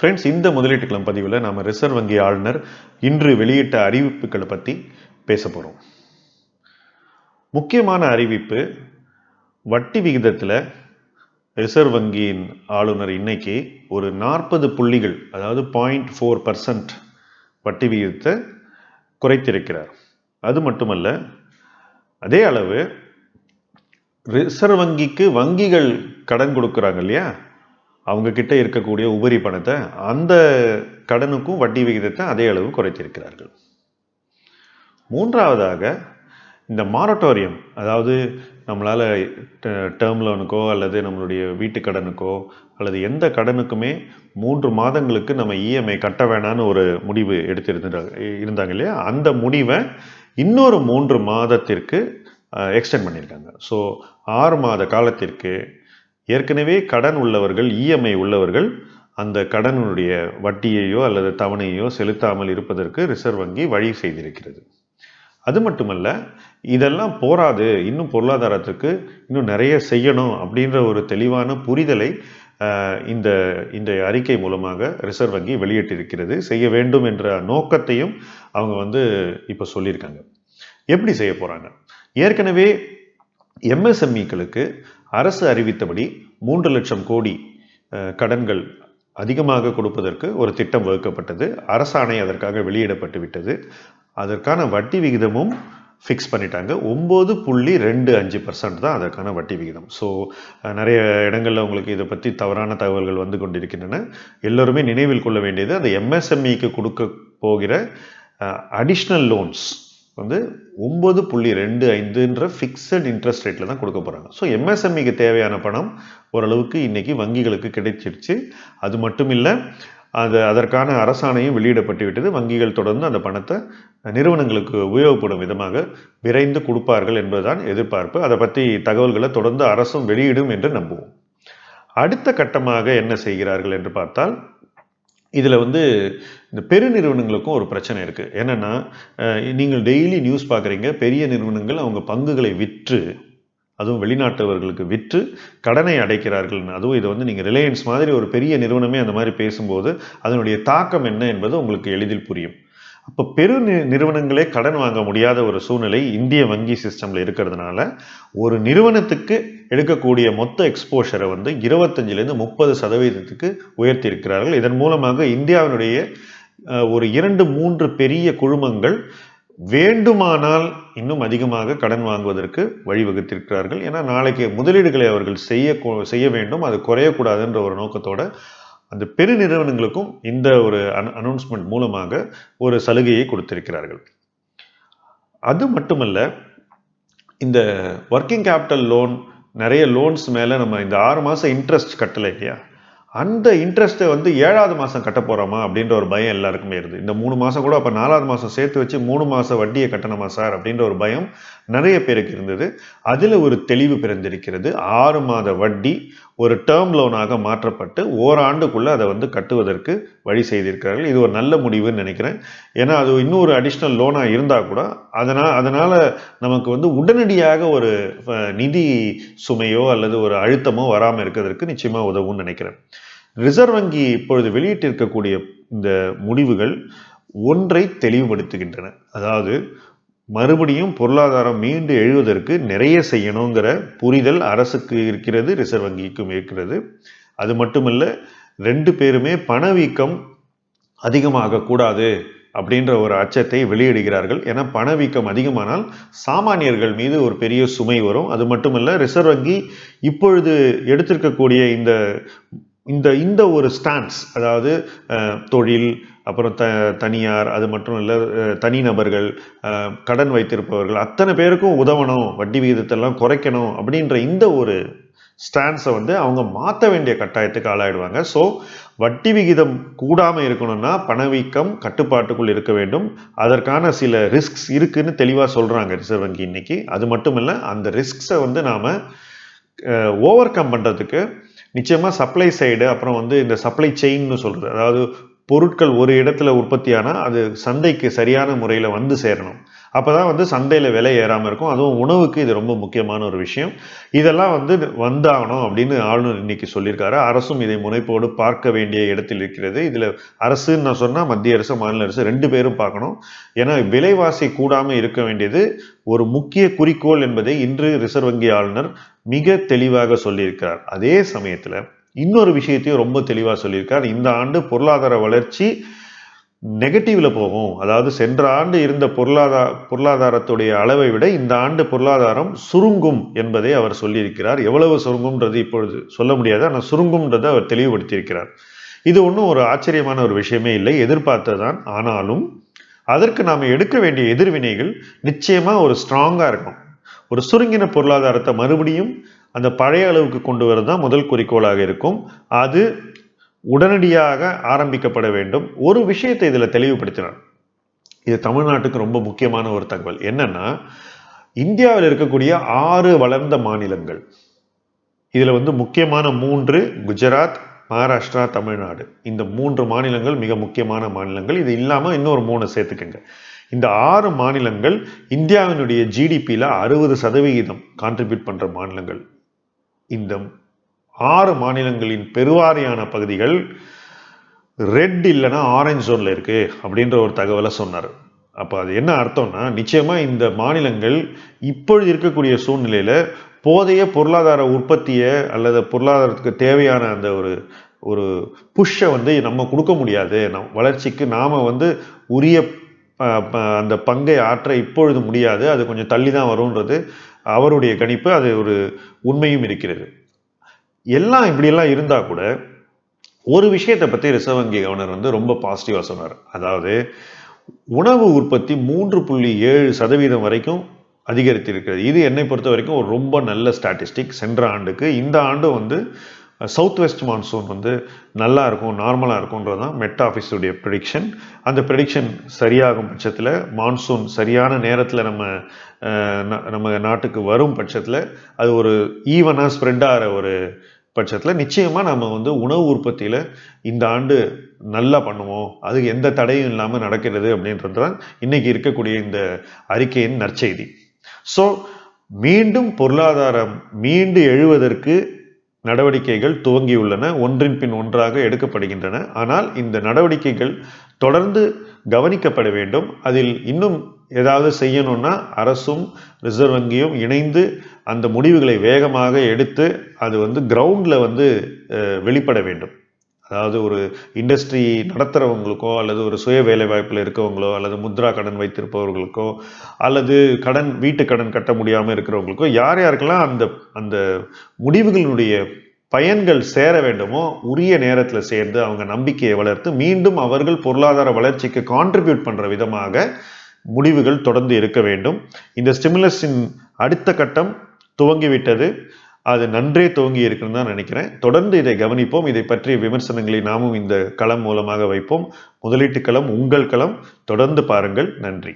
Friends இந்த முதலீட்டுக்களம் பதிவில் நாம் ரிசர்வ் வங்கி ஆளுநர் இன்று வெளியிட்ட அறிவிப்புகளை பற்றி பேச போகிறோம் முக்கியமான அறிவிப்பு வட்டி விகிதத்தில் ரிசர்வ் வங்கியின் ஆளுநர் இன்னைக்கு ஒரு நாற்பது புள்ளிகள் அதாவது பாயிண்ட் ஃபோர் பர்சன்ட் வட்டி விகிதத்தை குறைத்திருக்கிறார். அது மட்டுமல்ல அதே அளவு ரிசர்வ் வங்கிக்கு வங்கிகள் கடன் கொடுக்குறாங்க இல்லையா? அவங்க கிட்ட இருக்கக்கூடிய உபரி பணத்தை அந்த கடனுக்கும் வட்டி விகிதத்தை அதே அளவு குறைத்திருக்கிறார்கள் மூன்றாவதாக இந்த மாரட்டோரியம் அதாவது நம்மளால் டேர்ம் லோனுக்கோ அல்லது நம்மளுடைய வீட்டு கடனுக்கோ அல்லது எந்த கடனுக்குமே மூன்று மாதங்களுக்கு நம்ம இஎம்ஐ கட்ட வேணான்னு ஒரு முடிவு எடுத்திருந்தாங்க இருந்தாங்க இல்லையா? அந்த முடிவை இன்னொரு மூன்று மாதத்திற்கு எக்ஸ்டெண்ட் பண்ணியிருக்காங்க. ஸோ ஆறு மாத காலத்திற்கு ஏற்கனவே கடன் உள்ளவர்கள் இஎம்ஐ உள்ளவர்கள் அந்த கடனுடைய வட்டியையோ அல்லது தவணையோ செலுத்தாமல் இருப்பதற்கு ரிசர்வ் வங்கி வழி செய்திருக்கிறது. அது மட்டுமல்ல இதெல்லாம் போராது இன்னும் பொருளாதாரத்துக்கு இன்னும் நிறைய செய்யணும் அப்படின்ற ஒரு தெளிவான புரிதலை இந்த இந்த அறிக்கை மூலமாக ரிசர்வ் வங்கி வெளியிட்டிருக்கிறது. செய்ய வேண்டும் என்ற நோக்கத்தையும் அவங்க வந்து இப்போ சொல்லியிருக்காங்க. எப்படி செய்ய போகிறாங்க ஏற்கனவே எம்எஸ்எம்இக்களுக்கு அரசு அறிவித்தபடி மூன்று லட்சம் கோடி கடன்கள் அதிகமாக கொடுப்பதற்கு ஒரு திட்டம் வகுக்கப்பட்டது. அரசாணை அதற்காக வெளியிடப்பட்டு விட்டது. அதற்கான வட்டி விகிதமும் ஃபிக்ஸ் பண்ணிட்டாங்க. ஒம்பது புள்ளி ரெண்டு அஞ்சு பர்சன்ட் தான் அதற்கான வட்டி விகிதம். ஸோ நிறைய இடங்களில் உங்களுக்கு இதை பற்றி தவறான தகவல்கள் வந்து கொண்டிருக்கின்றன. எல்லோருமே நினைவில் கொள்ள வேண்டியது அந்த எம்எஸ்எம்இக்கு கொடுக்க போகிற அடிஷ்னல் லோன்ஸ் வந்து ஒம்பது புள்ளி ரெண்டு ஐந்துன்ற ஃபிக்ஸட் இன்ட்ரெஸ்ட் ரேட்டில் தான் கொடுக்க போகிறாங்க ஸோ எம்எஸ்எம்இக்கு தேவையான பணம் ஓரளவுக்கு இன்றைக்கி வங்கிகளுக்கு கிடைச்சிருச்சு. அது மட்டும் இல்லை அது அதற்கான அரசாணையும் வெளியிடப்பட்டு விட்டது. வங்கிகள் தொடர்ந்து அந்த பணத்தை நிறுவனங்களுக்கு உபயோகப்படும் விதமாக விரைந்து கொடுப்பார்கள் என்பதுதான் எதிர்பார்ப்பு. அதை பற்றி தகவல்களை தொடர்ந்து அரசும் வெளியிடும் என்று நம்புவோம். அடுத்த கட்டமாக என்ன செய்கிறார்கள் என்று பார்த்தால் இதில் வந்து இந்த பெருநிறுவனங்களுக்கும் ஒரு பிரச்சனை இருக்குது என்னென்னா நீங்கள் டெய்லி நியூஸ் பார்க்குறீங்க பெரிய நிறுவனங்கள் அவங்க பங்குகளை விற்று அதுவும் வெளிநாட்டவர்களுக்கு விற்று கடனை அடைக்கிறார்கள். அதுவும் இதை வந்து நீங்கள் ரிலையன்ஸ் மாதிரி ஒரு பெரிய நிறுவனமே அந்த மாதிரி பேசும்போது அதனுடைய தாக்கம் என்ன என்பது உங்களுக்கு எளிதில் புரியும். அப்போ பெரு நிறுவனங்களே கடன் வாங்க முடியாத ஒரு சூழ்நிலை இந்திய வங்கி சிஸ்டமில் இருக்கிறதுனால ஒரு நிறுவனத்துக்கு எடுக்கக்கூடிய மொத்த எக்ஸ்போஷரை வந்து இருபத்தஞ்சிலேருந்து முப்பது சதவீதத்துக்கு உயர்த்தியிருக்கிறார்கள். இதன் மூலமாக இந்தியாவினுடைய ஒரு இரண்டு மூன்று பெரிய குழுமங்கள் வேண்டுமானால் இன்னும் அதிகமாக கடன் வாங்குவதற்கு வழிவகுத்திருக்கிறார்கள். ஏன்னா நாளைக்கு முதலீடுகளை அவர்கள் செய்ய செய்ய வேண்டும். அது குறையக்கூடாதுன்ற ஒரு நோக்கத்தோட அந்த பெரு நிறுவனங்களுக்கும் இந்த ஒரு அனௌன்ஸ்மெண்ட் மூலமாக ஒரு சலுகையை கொடுத்திருக்கிறார்கள். அது மட்டுமல்ல இந்த ஒர்க்கிங் கேபிட்டல் லோன் நிறைய லோன்ஸ் மேலே நம்ம இந்த ஆறு மாதம் இன்ட்ரெஸ்ட் கட்டலை இல்லையா? அந்த இன்ட்ரெஸ்ட்டை வந்து ஏழாவது மாதம் கட்ட போகிறோமா அப்படின்ற ஒரு பயம் எல்லாருக்குமே இருக்குது இந்த மூணு மாதம் கூட அப்போ நாலாவது மாதம் சேர்த்து வச்சு மூணு மாதம் வட்டியை கட்டணுமா சார் அப்படின்ற ஒரு பயம் நிறைய பேருக்கு இருந்தது. அதில் ஒரு தெளிவு பிறந்திருக்கிறது. ஆறு மாத வட்டி ஒரு டேர்ம் லோனாக மாற்றப்பட்டு ஓராண்டுக்குள்ளே அதை வந்து கட்டுவதற்கு வழி செய்திருக்கிறார்கள். இது ஒரு நல்ல முடிவுன்னு நினைக்கிறேன். ஏன்னா அது இன்னொரு அடிஷ்னல் லோனாக இருந்தால் கூட அதனால் அதனால் நமக்கு வந்து உடனடியாக ஒரு நிதி சுமையோ அல்லது ஒரு அழுத்தமோ வராமல் இருக்கிறதுக்கு நிச்சயமாக உதவும்னு நினைக்கிறேன். ரிசர்வ் வங்கி இப்பொழுது வெளியிட்டிருக்கக்கூடிய இந்த முடிவுகள் ஒன்றை தெளிவுபடுத்துகின்றன. அதாவது மறுபடியும் பொருளாதாரம் மீண்டு எழுவதற்கு நிறைய செய்யணுங்கிற புரிதல் அரசுக்கு இருக்கிறது ரிசர்வ் வங்கிக்கும் இருக்கிறது. அது மட்டுமல்ல ரெண்டு பேருமே பணவீக்கம் அதிகமாக கூடாது அப்படின்ற ஒரு அச்சத்தை வெளியிடுகிறார்கள். ஏன்னா பணவீக்கம் அதிகமானால் சாமானியர்கள் மீது ஒரு பெரிய சுமை வரும். அது மட்டுமல்ல ரிசர்வ் வங்கி இப்பொழுது எடுத்திருக்கக்கூடிய இந்த இந்த இந்த ஒரு ஸ்டான்ஸ் அதாவது தொழில் அப்புறம் த தனியார் அது மட்டும் இல்லை தனிநபர்கள் கடன் வைத்திருப்பவர்கள் அத்தனை பேருக்கும் உதவணும் வட்டி விகிதத்தெல்லாம் குறைக்கணும் அப்படின்ற இந்த ஒரு ஸ்டான்ஸை வந்து அவங்க மாற்ற வேண்டிய கட்டாயத்துக்கு ஆளாயிடுவாங்க. ஸோ வட்டி விகிதம் கூடாமல் இருக்கணும்னா பணவீக்கம் கட்டுப்பாட்டுக்குள் இருக்க வேண்டும். அதற்கான சில ரிஸ்க்ஸ் இருக்குன்னு தெளிவாக சொல்கிறாங்க ரிசர்வ் வங்கி இன்னைக்கு. அது மட்டும் இல்லை அந்த ரிஸ்க்ஸை வந்து நாம் ஓவர் கம் பண்ணுறதுக்கு நிச்சயமாக சப்ளை சைடு அப்புறம் வந்து இந்த சப்ளை செயின்னு சொல்கிறது அதாவது பொருட்கள் ஒரு இடத்துல உற்பத்தியானால் அது சந்தைக்கு சரியான முறையில் வந்து சேரணும். அப்போ தான் வந்து சந்தையில் விலை ஏறாமல் இருக்கும். அதுவும் உணவுக்கு இது ரொம்ப முக்கியமான ஒரு விஷயம். இதெல்லாம் வந்து வந்தாகணும் அப்படின்னு ஆளுநர் இன்னைக்கு சொல்லியிருக்காரு. அரசும் இதை முனைப்போடு பார்க்க வேண்டிய இடத்தில் இருக்கிறது. இதில் அரசுன்னு நான் சொன்னால் மத்திய அரசு மாநில அரசு ரெண்டு பேரும் பார்க்கணும். ஏன்னா விலைவாசி கூடாமல் இருக்க வேண்டியது ஒரு முக்கிய குறிக்கோள் என்பதை இன்று ரிசர்வ் வங்கி ஆளுநர் மிக தெளிவாக சொல்லியிருக்கிறார். அதே சமயத்தில் இன்னொரு விஷயத்தையும் ரொம்ப தெளிவாக சொல்லியிருக்கார். இந்த ஆண்டு பொருளாதார வளர்ச்சி நெகட்டிவில் போகும். அதாவது சென்ற ஆண்டு இருந்த பொருளாதார பொருளாதாரத்துடைய அளவை விட இந்த ஆண்டு பொருளாதாரம் சுருங்கும் என்பதை அவர் சொல்லியிருக்கிறார். எவ்வளவு சுருங்கும்ன்றது இப்பொழுது சொல்ல முடியாது. ஆனால் சுருங்கும்ன்றதை அவர் தெளிவுபடுத்தியிருக்கிறார். இது ஒன்றும் ஒரு ஆச்சரியமான ஒரு விஷயமே இல்லை. எதிர்பார்த்ததான் ஆனாலும் அதற்கு நாம் எடுக்க வேண்டிய எதிர்வினைகள் நிச்சயமாக ஒரு ஸ்ட்ராங்காக இருக்கும் ஒரு சுருங்கின பொருளாதாரத்தை மறுபடியும் அந்த பழைய அளவுக்கு கொண்டு வரது தான் முதல் குறிக்கோளாக இருக்கும். அது உடனடியாக ஆரம்பிக்கப்பட வேண்டும். ஒரு விஷயத்தை இதில் தெளிவுபடுத்தினார் இது தமிழ்நாட்டுக்கு ரொம்ப முக்கியமான ஒரு தகவல். என்னன்னா இந்தியாவில் இருக்கக்கூடிய ஆறு வளர்ந்த மாநிலங்கள். இதில் வந்து முக்கியமான மூன்று குஜராத் மகாராஷ்டிரா தமிழ்நாடு. இந்த மூன்று மாநிலங்கள் மிக முக்கியமான மாநிலங்கள். இது இல்லாமல் இன்னொரு மூணு சேர்த்துக்கங்க. இந்த ஆறு மாநிலங்கள் இந்தியாவினுடைய ஜிடிபியில் அறுபது சதவிகிதம் கான்ட்ரிபியூட் பண்ணுற மாநிலங்கள். இந்த ஆறு மாநிலங்களின் பெருவாரியான பகுதிகள் ரெட் இல்லைன்னா ஆரஞ்சு ஜோனில் இருக்குது அப்படின்ற ஒரு தகவலை சொன்னார். அப்போ அது என்ன அர்த்தம்னா நிச்சயமாக இந்த மாநிலங்கள் இப்பொழுது இருக்கக்கூடிய சூழ்நிலையில் போதைய பொருளாதார உற்பத்தியை அல்லது பொருளாதாரத்துக்கு தேவையான அந்த ஒரு ஒரு புஷ்ஷை வந்து நம்ம கொடுக்க முடியாது. நம் வளர்ச்சிக்கு நாம் வந்து உரிய அந்த பங்கை ஆற்ற இப்பொழுது முடியாது. அது கொஞ்சம் தள்ளி தான் வரும்ன்றது அவருடைய கணிப்பு. அது ஒரு உண்மையும் இருக்கிறது. எல்லாம் இப்படியெல்லாம் இருந்தால் கூட ஒரு விஷயத்தை பற்றி ரிசர்வ் வங்கி கவர்னர் வந்து ரொம்ப பாசிட்டிவாக சொன்னார். அதாவது உணவு உற்பத்தி மூன்று புள்ளி ஏழு சதவீதம் வரைக்கும் அதிகரித்திருக்கிறது. இது என்னை பொறுத்த வரைக்கும் ஒரு ரொம்ப நல்ல ஸ்டாட்டிஸ்டிக் சென்ற ஆண்டுக்கு இந்த ஆண்டு வந்து சவுத் வெஸ்ட் மான்சூன் வந்து நல்லா இருக்கும் நார்மலாக இருக்கும்ன்றது தான் மெட் ஆஃபீஸுடைய ப்ரெடிக்ஷன் அந்த ப்ரெடிக்ஷன் சரியாகும் பட்சத்தில் மான்சூன் சரியான நேரத்தில் நம்ம நம்ம நாட்டுக்கு வரும் பட்சத்தில் அது ஒரு ஈவனாக ஸ்ப்ரெட் ஆகிற ஒரு பட்சத்தில் நிச்சயமாக நம்ம வந்து உணவு உற்பத்தியில் இந்த ஆண்டு நல்லா பண்ணுவோம். அதுக்கு எந்த தடையும் இல்லாமல் நடக்கிறது அப்படின்றது தான் இன்னைக்கு இருக்கக்கூடிய இந்த அறிக்கையின் நற்செய்தி. ஸோ மீண்டும் பொருளாதாரம் மீண்டு எழுவதற்கு நடவடிக்கைகள் துவங்கியுள்ளன. ஒன்றின் பின் ஒன்றாக எடுக்கப்படுகின்றன. ஆனால் இந்த நடவடிக்கைகள் தொடர்ந்து கவனிக்கப்பட வேண்டும். அதில் இன்னும் ஏதாவது செய்யணும்னா அரசும் ரிசர்வ் வங்கியும் இணைந்து அந்த முடிவுகளை வேகமாக எடுத்து அது வந்து கிரவுண்டில் வந்து வெளிப்பட வேண்டும். அதாவது ஒரு இண்டஸ்ட்ரி நடத்துகிறவங்களுக்கோ அல்லது ஒரு சுய வேலை வாய்ப்பில் இருக்கவங்களோ அல்லது முத்ரா கடன் வைத்திருப்பவர்களுக்கோ அல்லது கடன் வீட்டு கடன் கட்ட முடியாமல் இருக்கிறவங்களுக்கோ யார் யாருக்கெல்லாம் அந்த அந்த முடிவுகளினுடைய பயன்கள் சேர வேண்டுமோ உரிய நேரத்தில் சேர்ந்து அவங்க நம்பிக்கையை வளர்த்து மீண்டும் அவர்கள் பொருளாதார வளர்ச்சிக்கு கான்ட்ரிபியூட் பண்ணுற விதமாக முடிவுகள் தொடர்ந்து இருக்க வேண்டும். இந்த ஸ்டிமுலஸின் அடுத்த கட்டம் துவங்கிவிட்டது. அது நன்றே துவங்கி இருக்குன்னு தான் நினைக்கிறேன். தொடர்ந்து இதை கவனிப்போம். இதை பற்றிய விமர்சனங்களை நாமும் இந்த களம் மூலமாக வைப்போம். முதலீட்டு களம் உங்கள் களம். தொடர்ந்து பாருங்கள். நன்றி.